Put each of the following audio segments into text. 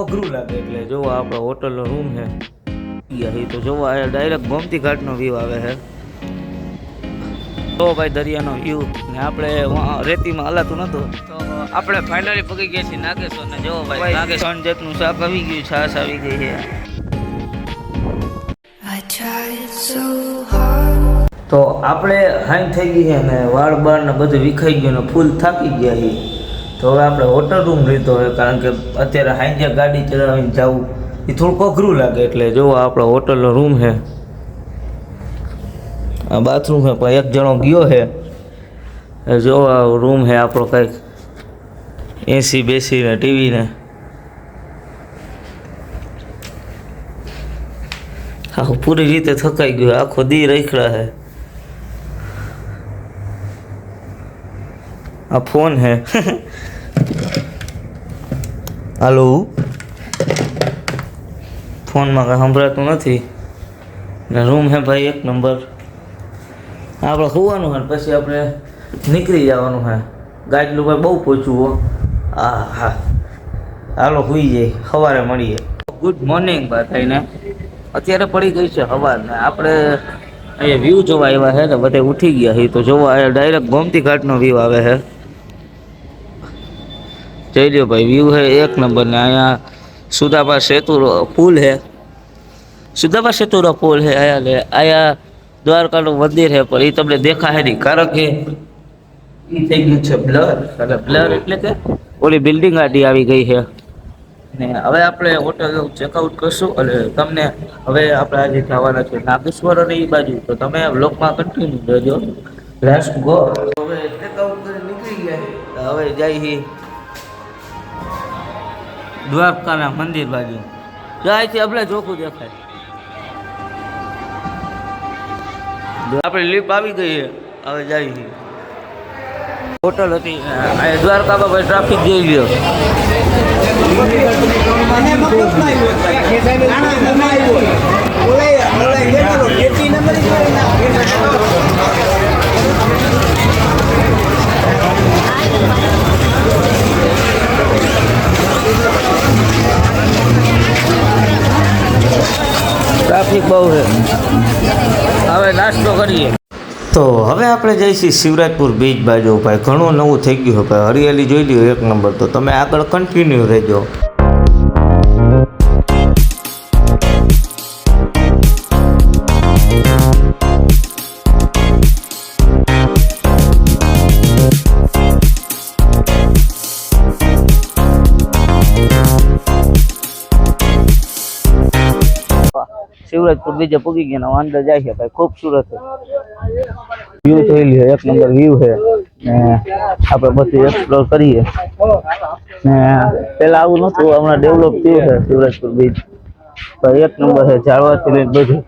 અઘરું લાગે એટલે જોવો આપણો હોટલનો રૂમ છે. ઈ તો જોવો આ ડાયરેક્ટ ગોમતી ઘાટનો વ્યૂ આવે છે. તો ભાઈ દરિયાનો વ્યૂ ને આપણે રેતીમાં હલાતું નતું તો આપણે ફાઇનલી પગી ગયા છીએ નાગેશ્વર ને. જોવો ભાઈ નાગેશ્વર જેટનું શાક આવી ગયું છાશ આવી ગઈ છે. તો આપણે હાઈ થઈ ગઈ છે ને વાળ બાળ ને બધું વિખાઈ ગયું ને ફૂલ થાકી ગયા છીએ. તો હવે આપણે હોટલ રૂમ લીધો હોય, કારણ કે અત્યારે હાઈ ગાડી ચલાવીને જવું એ થોડુંક અઘરું લાગે. એટલે જોવો આપણો હોટલનો રૂમ છે, આ બાથરૂમ છે, પણ એક જણો ગયો છે. એ જો આ રૂમ છે આપણો કંઈક એસી બેસીને ટીવી ને. આખું પૂરી રીતે થકાઈ ગયું, આખો દી રખડા છે. આ ફોન હે હાલો? ફોનમાં કાંઈ સંભળાતું નથી. ને રૂમ હે ભાઈ, એક નંબર. આપણે સુવાનું હે પછી આપણે નીકળી જવાનું હે. ગાડલું ભાઈ બહુ પહોંચવું હો. હા હા. હાલો, સુઈ જાય સવારે મળીએ. ગુડ મોર્નિંગ ભાઈ થઈને અત્યારે પડી ગઈ છે સવાર ને આપણે અહીંયા વ્યૂ જોવા આવ્યા છે ને, બધે ઉઠી ગયા છે તો જોવા ડાયરેક્ટ ગોમતી ઘાટનો વ્યૂ આવે છે જઈ રહ્યો ભાઈ વ્યૂ હે એક નંબર ને અહીંયા સુદાબા સેતુ પુલ હે સુદાબા સેતુનો પુલ હે અહીંયા લે. અહીંયા દ્વારકાનું મંદિર હે પણ એ તમને દેખાય નહીં. કારણ કે એ થઈ ગયું છે બ્લર. અને બ્લર એટલે કે ઓલી બિલ્ડિંગ આડી આવી ગઈ છે. ને હવે આપણે હોટલ ચેકઆઉટ કરશું અને તમને હવે આપણે આજે જવાના છે નાગેશ્વર અને એ બાજુ. તો તમે બ્લોકમાં કન્ટિન્યુ રહેજો. લેટ્સ ગો હવે ચેકઆઉટ કરી નીકળી ગયા હવે જઈ દ્વારકાના મંદિર બાજુ. છે આપણે ચોખ્ખું દેખાય. આપણે લીપ આવી ગઈ હવે જાય હોટલ હતી. દ્વારકામાં ભાઈ ટ્રાફિક જોઈ લ્યો. ટ્રાફિક બહુ છે. હવે નાસ્તો કરીએ. તો હવે આપણે જઈશું શિવરાજપુર બીચ બાજુ ભાઈ ઘણું નવું થઈ ગયું ભાઈ હરિયાળી જોઈ લ્યો એક નંબર. તો તમે આગળ કન્ટિન્યુ રહેજો. શિવરાજપુર બીજે પૂગી ગયા ને અંદર જાય છે ભાઈ ખૂબસૂરત વ્યૂ જોઈ લ્યો એક નંબર વ્યૂ છે ને આપણે બધું એક્સપ્લોર કરીએ ને પેલા આવું નતું હમણાં ડેવલપ થયું છે શિવરાજપુર બીચ ભાઈ એક નંબર છે ઝાડવાથી લઈને બધું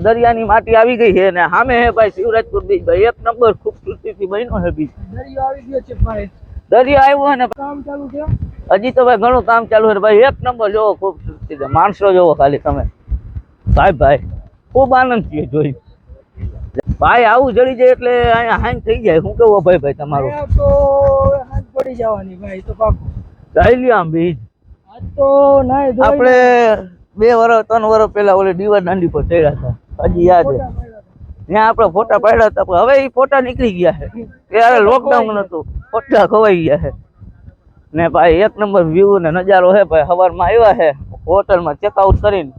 દરિયાની માટી આવી ગઈ છે ને સામે હે ભાઈ શિવરાજપુર બીચ ભાઈ એક નંબર ખૂબસૂરતીથી બન્યો છે બીચ દરિયો આવ્યો ને કામ ચાલુ છે હજી તો ભાઈ ઘણું કામ ચાલુ છે ભાઈ એક નંબર જોવો ખૂબ માણસો જોવો ખાલી તમે. સાહેબ ભાઈ ખૂબ આનંદ છે જોઈ. ભાઈ આવું જડી જાય એટલે અહીંયા હાંગ થઈ જાય. શું કેવો ભાઈ ભાઈ તમારું? તો હાંજ પડી જવાની ભાઈ તો પાકું. જઈ લ્યો આમ બીજ. તો ના આપણે બે વર્ષ ત્રણ વર્ષ પહેલા ઓલે દીવા દાંડી પર ચડ્યા હતા. હજી યાદ છે. ત્યાં આપણે ફોટા પાડ્યા હતા હવે એ ફોટા નીકળી ગયા છે. ત્યારે લોકડાઉન હતું ફોટા ખોવાઈ ગયા છે. ને ભાઈ, એક નંબર વ્યૂ ને નજારો છે ભાઈ સવારમાં આવ્યા છે હોટલમાં ચેકઆઉટ કરીને.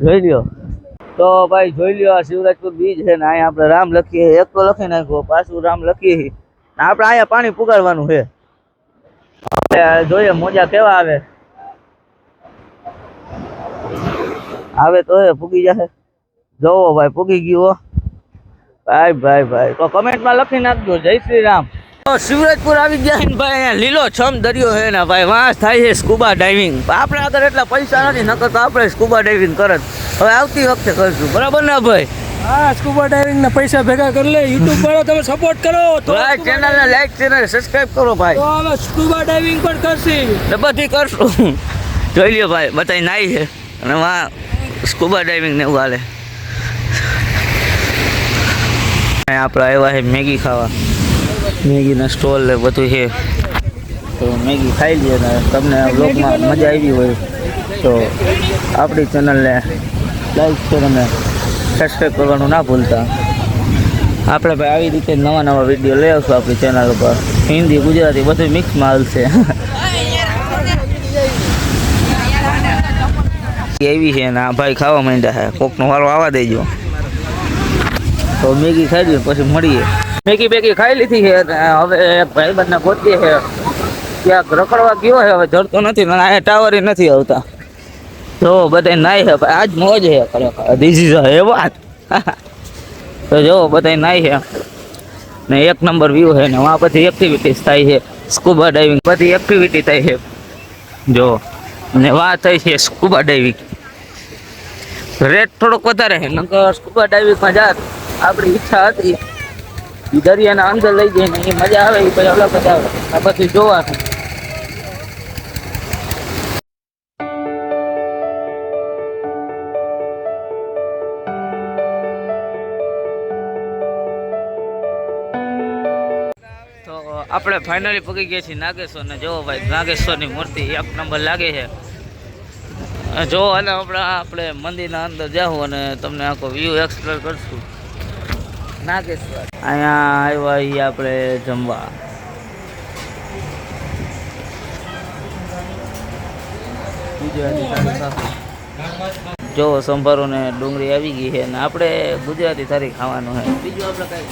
જોઈ લ્યો. તો ભાઈ, જોઈ લ્યો આ શિવરાજપુર બીચ છે ને, અહીંયા આપણે રામ લખીએ એક તો લખી નાખ્યો પાછું રામ લખીએ આપણે અહીંયા પાણી પુગાડવાનું છે. જોઈએ મોજા કેવા આવે. આવે તો હે પૂગી જશે જોવો ભાઈ, પૂગી ગયું. ભાઈ ભાઈ ભાઈ. તો કમેન્ટમાં લખી નાખજો. જય શ્રી રામ. તો શિવરાજપુર આવી ગયા છે ભાઈ અહીંયા લીલો છમ દરિયો છે ને ભાઈ વાંસ થાય છે સ્કૂબા ડાઇવિંગ આપણે આગળ એટલા પૈસા નથી નકર તો આપણે સ્કૂબા ડાઇવિંગ કરત. હવે આવતી વખતે કરશું. બરાબર ને ભાઈ? હા સ્કૂબા ડાઇવિંગ ના પૈસા ભેગા કરી લે યુટ્યુબ પર તમે સપોર્ટ કરો તો ચેનલ ને લાઈક ચેનલ સબસ્ક્રાઇબ કરો ભાઈ. તો હવે સ્કૂબા ડાઇવિંગ પણ કરશી. ને બધી કરશું. જોઈ લ્યો ભાઈ બધાય નાઈ છે. અને વાં સ્કૂબા ડાઇવિંગ ને એવું હાલે. આપણે આવ્યા છે મેગી ખાવા. મેગીના સ્ટોલ ને બધું છે. તો મેગી ખાઈ લઈએ ને તમને બ્લોગમાં મજા આવી હોય તો આપણી ચેનલને લાઈક શેર અને સબસ્ક્રાઈબ કરવાનું ના ભૂલતા. આપણે ભાઈ આવી રીતે નવા નવા વીડિયો લઈ આવશું આપણી ચેનલ ઉપર. હિન્દી, ગુજરાતી બધું મિક્સમાં આવશે એવી છે ને આ ભાઈ ખાવા માંડ્યા છે. કોકનો વારો આવવા દેજો. તો મેગી ખાઈ લઈએ, પછી મળીએ. મેગી બેગી ખાઈ લીધી છે અને હવે એક ભાઈ બંને ગોતીએ છે. ક્યાંક રખડવા ગયો છે, હવે જડતો નથી ને અહીંયા ટાવર નથી આવતા. જો બધા નાય છે ભાઈ આજ મોજ છે ખરેખર. ધીસ ઇઝ એ વાત તો જો બધા નાય છે. ને એક નંબર વ્યૂ છે ને વहाँ બધી એક્ટિવિટીઝ થાય છે. સ્કૂબા ડાઇવિંગ બધી એક્ટિવિટી થાય છે. જો, ને વાત થઈ છે સ્કૂબા ડાઇવિંગ રેટ થોડોક વધારે છે, નકર સ્કૂબા ડાઇવિંગમાં જાત, આપણી ઈચ્છા હતી. ઈ દરિયાના અંદર લઈ જઈને એ મજા આવે એ પછી અલગ જ આવે. આ પછી જોવાનું. આપણે ફાઇનલી પગી ગયા છીએ નાગેશ્વર ને. જોવો ભાઈ, નાગેશ્વરની મૂર્તિ એક નંબર લાગે છે. જો, અને આપણે આપણે મંદિરના અંદર જાઉં અને તમને આખો વ્યૂ એક્સપ્લોર કરશું. નાગેશ્વર. અહીંયા આવ્યા એ આપણે જમવા. જો સંભારો ને ડુંગળી આવી ગઈ છે ને આપણે ગુજરાતી થાળી ખાવાનું છે. બીજું આપણે કઈ?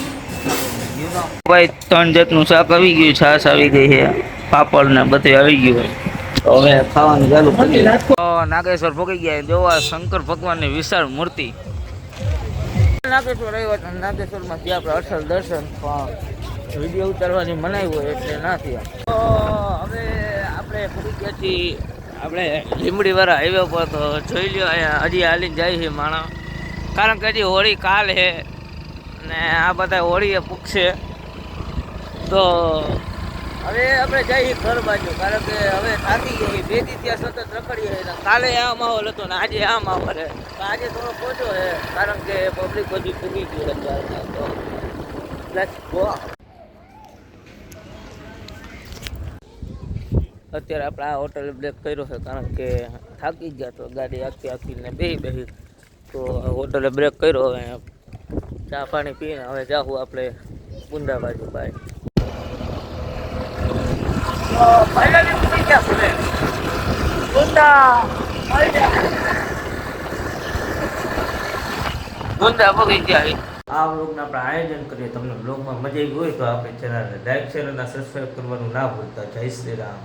ભાઈ ત્રણ જાતનું શાક આવી ગયું છાશ આવી ગઈ છે પાપડ ને બધું આવી ગયું હવે ખાવાનું ચાલુ નાગેશ્વર ભોગી ગયા જોવા શંકર ભગવાનની વિશાળ મૂર્તિ. નાગેશ્વર આવ્યો તો નાગેશ્વરમાં ત્યાં આપણે અસલ દર્શન પણ વીડિયો ઉતારવાની મનાઈ હોય એટલે ના થયા તો હવે આપણે ફરી ગયા આપણે લીમડીવાળા હાઈવે પર તો જોઈ લ્યો અહીંયા હજી હાલીને જાય છે માણસ કારણ કે હજી હોળી કાલ છે ને આ બધા હોળીએ પૂછશે તો હવે આપણે જઈએ ઘર બાજુ, કારણ કે હવે થાકી ગઈ બે દી ત્યાં સતત રખડીએ ને કાલે આ માહોલ હતો ને આજે આ માહોલ હે આજે થોડો ઓછો છે, કારણ કે પબ્લિક બધી પૂગી ગયું તો let's go. અત્યારે આપણે આ હોટલે બ્રેક કર્યો છે, કારણ કે થાકી ગયા તો ગાડી આખી આખીને બે બેહી તો હોટલે બ્રેક કર્યો હવે ચા પાણી પીને હવે જાવું આપણે બુંદા બાજુ ગયા આ બ્લોગના આપણે આયોજન કરીએ. તમને બ્લોગમાં મજા આવી હોય તો આપણે ચેનલને લાઈક શેર અને સબસ્ક્રાઈબ કરવાનું ના ભૂલતા. જય શ્રી રામ.